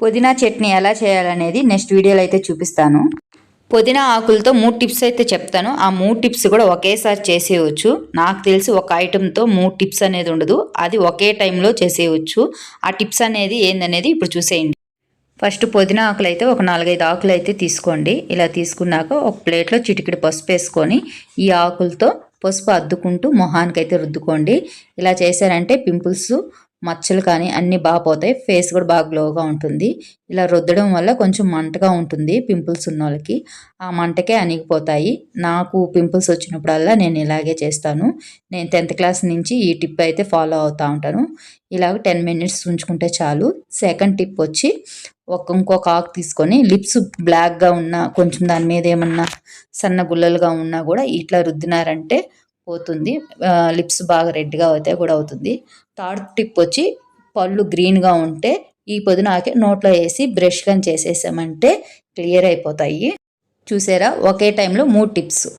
పుదీనా చట్నీ ఎలా చేయాలనేది నెక్స్ట్ వీడియోలో అయితే చూపిస్తాను. పుదీనా ఆకులతో మూడు టిప్స్ అయితే చెప్తాను. ఆ మూడు టిప్స్ కూడా ఒకేసారి చేసేయవచ్చు నాకు తెలిసి ఒక ఐటెంతో మూడు టిప్స్ అనేది ఉండదు. అది ఒకే టైంలో చేసేయవచ్చు ఆ టిప్స్ అనేది ఏందనేది ఇప్పుడు చూసేయండి. ఫస్ట్ పుదీనా ఆకులు అయితే ఒక నాలుగైదు ఆకులు అయితే తీసుకోండి. ఇలా తీసుకున్నాక ఒక ప్లేట్లో చిటికిడి పసుపు వేసుకొని ఈ ఆకులతో పసుపు అద్దుకుంటూ మొహానికైతే రుద్దుకోండి. ఇలా చేశారంటే పింపుల్స్ మచ్చలు కానీ అన్నీ బాగా పోతాయి. ఫేస్ కూడా బాగా గ్లోగా ఉంటుంది. ఇలా రుద్దడం వల్ల కొంచెం మంటగా ఉంటుంది పింపుల్స్ ఉన్న వాళ్ళకి ఆ మంటకే అణిగిపోతాయి. నాకు పింపుల్స్ వచ్చినప్పుడల్లా నేను ఇలాగే చేస్తాను. నేను టెన్త్ క్లాస్ నుంచి ఈ టిప్ అయితే ఫాలో అవుతూ ఉంటాను. ఇలాగ టెన్ మినిట్స్ ఉంచుకుంటే చాలు. సెకండ్ టిప్ వచ్చి ఒక ఇంకొక ఆకు తీసుకొని లిప్స్ బ్లాక్గా ఉన్నా కొంచెం దాని మీద ఏమన్నా సన్న గుల్లలుగా ఉన్నా కూడా ఇట్లా రుద్దినారంటే పోతుంది. లిప్స్ బాగా రెడ్గా అయితే కూడా అవుతుంది. థర్డ్ టిప్ వచ్చి పళ్ళు గ్రీన్గా ఉంటే ఈ పొద్దునాకే నోట్లో వేసి బ్రష్ కానీ చేసేసామంటే క్లియర్ అయిపోతాయి. చూసారా? ఒకే టైంలో మూడు టిప్స్.